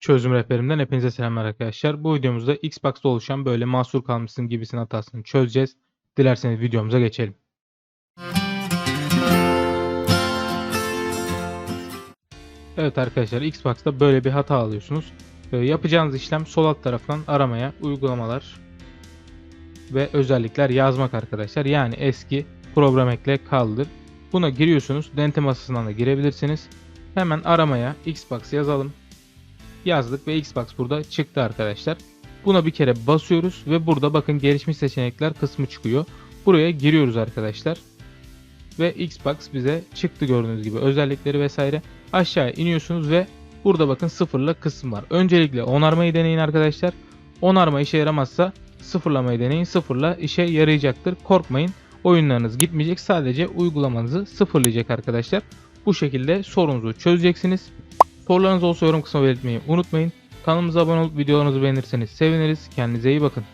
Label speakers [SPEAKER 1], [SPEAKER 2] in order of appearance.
[SPEAKER 1] Çözüm rehberimden hepinize selamlar arkadaşlar. Bu videomuzda Xbox'ta oluşan böyle mahsur kalmışsın gibisinin hatasını çözeceğiz. Dilerseniz videomuza geçelim. Evet arkadaşlar Xbox'ta böyle bir hata alıyorsunuz. Ee, yapacağınız işlem sol alt taraftan aramaya, uygulamalar ve özellikler yazmak arkadaşlar. Yani eski program ekle kaldır. Buna giriyorsunuz. Denetim masasından da girebilirsiniz. Hemen aramaya Xbox yazalım yazdık ve Xbox burada çıktı arkadaşlar. Buna bir kere basıyoruz ve burada bakın gelişmiş seçenekler kısmı çıkıyor. Buraya giriyoruz arkadaşlar. Ve Xbox bize çıktı gördüğünüz gibi özellikleri vesaire. Aşağıya iniyorsunuz ve burada bakın sıfırla kısım var. Öncelikle onarmayı deneyin arkadaşlar. Onarma işe yaramazsa sıfırlamayı deneyin. Sıfırla işe yarayacaktır. Korkmayın. Oyunlarınız gitmeyecek. Sadece uygulamanızı sıfırlayacak arkadaşlar. Bu şekilde sorunuzu çözeceksiniz. Sorularınız olsa yorum kısmına belirtmeyi unutmayın. Kanalımıza abone olup videolarımızı beğenirseniz seviniriz. Kendinize iyi bakın.